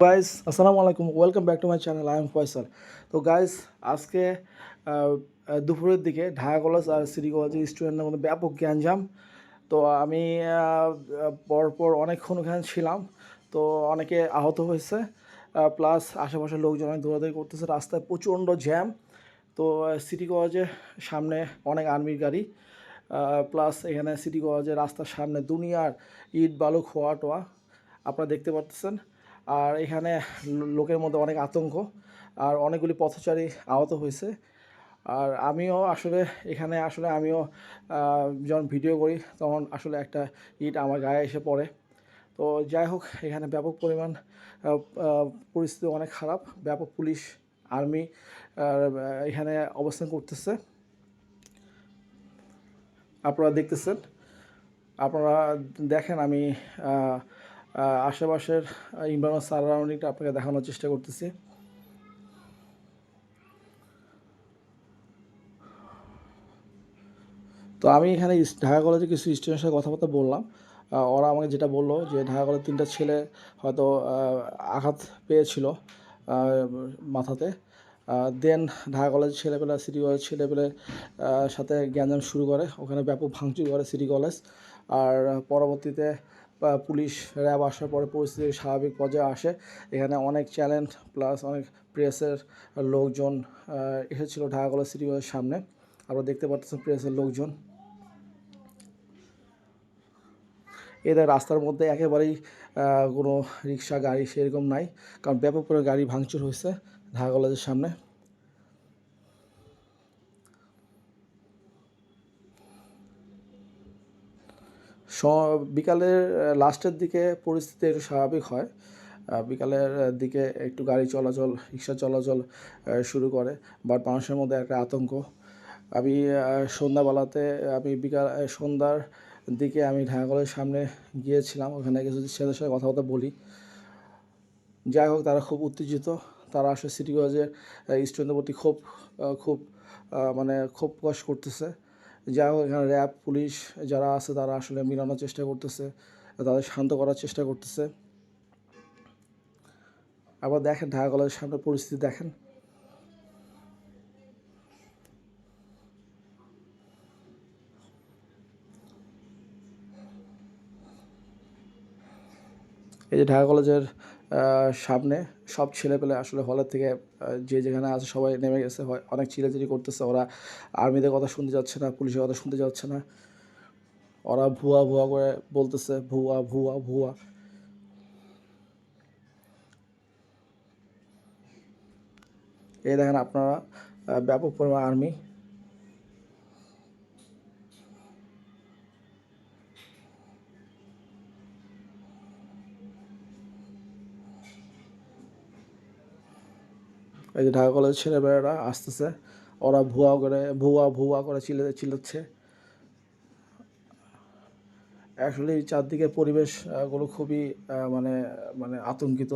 Guys আসসালামু আলাইকুম। Welcome back to my channel I am Faisal তো গাইস আজকে দুপুরের দিকে ঢাকা কলেজ আর সিটি কলেজের স্টুডেন্টের মধ্যে ব্যাপক গ্যাঞ্জাম। তো আমি পরপর অনেকক্ষণ ওখানে ছিলাম। তো অনেকে আহত হয়েছে। প্লাস আশেপাশের লোকজন অনেক দৌড়াদৌড়ি করতেছে। রাস্তায় প্রচণ্ড জ্যাম তো সিটি কলেজের সামনে অনেক আর্মির গাড়ি। প্লাস এখানে সিটি কলেজের রাস্তার সামনে দুনিয়ার ইট বালু খোয়া টোয়া আপনারা দেখতে পাচ্ছেন আর এখানে লোকের মধ্যে অনেক আতঙ্ক, আর অনেকগুলি পথচারী আহত হয়েছে। আর আমিও আসলে এখানে আসলে আমিও যখন ভিডিও করি তখন আসলে একটা ইট আমার গায়ে এসে পড়ে। তো যাই হোক, এখানে ব্যাপক পরিমাণ পরিস্থিতি অনেক খারাপ। ব্যাপক পুলিশ, আর্মি এখানে অবস্থান করতেছে। আপনারা দেখতেছেন। আপনারা দেখেন আমি আশেপাশের ইনভারনমেন্ট সারাউন্ডিংটা আপনাকে দেখানোর চেষ্টা করতেছি। তো আমি এখানে ঢাকা কলেজে কিছু স্টুডেন্টের সাথে কথাবার্তা বললাম। ওরা আমাকে যেটা বলল যে ঢাকা কলেজের তিনটা ছেলে হয়তো আঘাত পেয়েছিল মাথাতে। দেন ঢাকা কলেজের ছেলেপেলা সিটি কলেজ ছেলেপেলের আহ, সাথে জ্ঞানজাম শুরু করে। ওখানে ব্যাপক ভাঙচুর করে সিটি কলেজ আর পরবর্তীতে পুলিশ র্যাব আসার পরে পরিস্থিতি স্বাভাবিক পর্যায়ে আসে। এখানে অনেক চ্যালেঞ্জ প্লাস অনেক প্রেসের লোকজন এসেছিল ঢাকা কলেজ সিটি কলেজের সামনে। আপনারা দেখতে পাচ্ছেন প্রেসের লোকজন। এদের রাস্তার মধ্যে একেবারেই কোনো রিক্সা, গাড়ি সেরকম নাই। কারণ ব্যাপক পরিমাণে গাড়ি ভাঙচুর হয়েছে ঢাকা কলেজের সামনে। বিকালের লাস্টের দিকে পরিস্থিতি একটু স্বাভাবিক হয়। বিকালের দিকে একটু গাড়ি চলাচল, রিক্সা চলাচল শুরু করে। বাট মানুষের মধ্যে একটা আতঙ্ক। আমি সন্ধ্যাবেলাতে আমি বিকাল সন্ধ্যার দিকে আমি ঢাকা কলেজের সামনে গিয়েছিলাম। ওখানে কিছু ছেলেদের সাথে কথা কথাবার্তা বলি। যাই হোক, তারা খুব উত্তেজিত। তারা আসলে সিটি কলেজের স্টুডেন্টদের প্রতি খুব খুব মানে খুব প্রকাশ করতেছে। হোক, এখানে র্যাব, পুলিশ যারা আছে তারা আসলে মিলানোর চেষ্টা করতেছে, তাদের শান্ত করার চেষ্টা করতেছে। আবার দেখেন ঢাকা কলেজের সামনে পরিস্থিতি দেখেন। এই যে ঢাকা কলেজের সামনে সব ছেলেপেলে আসলে হলের থেকে যে যেখানে আছে সবাই নেমে গেছে। হয়, অনেক চিল্লাচিল্লি করতেছে ওরা। আর্মিদের কথা শুনতে যাচ্ছে না, পুলিশের কথা শুনতে যাচ্ছে না। ওরা ভুয়া ভুয়া করে বলতেছে, ভুয়া ভুয়া ভুয়া। এই দেখেন আপনারা ব্যাপক পরিমাণ আর্মি এই যে ঢাকা কলেজের ছেলেমেয়েরা আসতেছে ওরা ভুয়া করে ভুয়া ভুয়া করে চিলে চিল্লাচ্ছে। অ্যাকচুয়ালি চারদিকে পরিবেশ আহ, গুলো খুবই মানে মানে আতঙ্কিত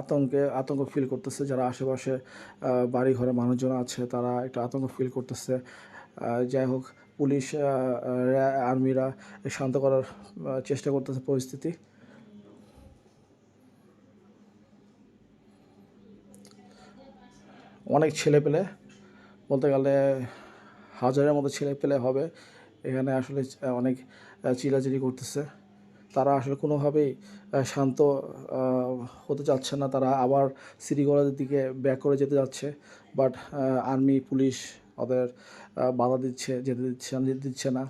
আতঙ্কে আতঙ্ক ফিল করতেছে। যারা আশেপাশে বাড়ি ঘরে মানুষজন আছে তারা একটা আতঙ্ক ফিল করতেছে। যাই হোক পুলিশ আর্মিরা শান্ত করার চেষ্টা করতেছে পরিস্থিতি। অনেক ছেলে পেলে বলতে গেলে হাজারের মতো ছেলে পেলে হবে। এখানে আসলে অনেক আহ, চিল্লাচিল্লি করতেছে। তারা আসলে কোনোভাবেই শান্ত হতে চাচ্ছে না। তারা আবার সিটি কলেজের দিকে ব্যাক করে যেতে যাচ্ছে। বাট আর্মি পুলিশ ওদের বাধা দিচ্ছে যেতে দিচ্ছে যেতে দিচ্ছে না।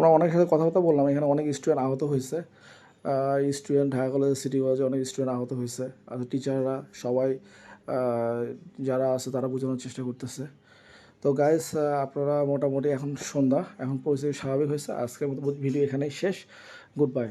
আমরা অনেক সাথে কথাবার্তা বললাম, এখানে অনেক স্টুডেন্ট আহত হয়েছে। স্টুডেন্ট ঢাকা কলেজের সিটি কলেজে অনেক স্টুডেন্ট আহত হয়েছে। আর টিচাররা সবাই যারা আছে তারা বোঝানোর চেষ্টা করতেছে। তো গাইস আপনারা মোটামুটি এখন সন্ধ্যা, এখন পরিস্থিতি স্বাভাবিক হয়েছে। আজকের মতো ভিডিও এখানেই শেষ। Good bye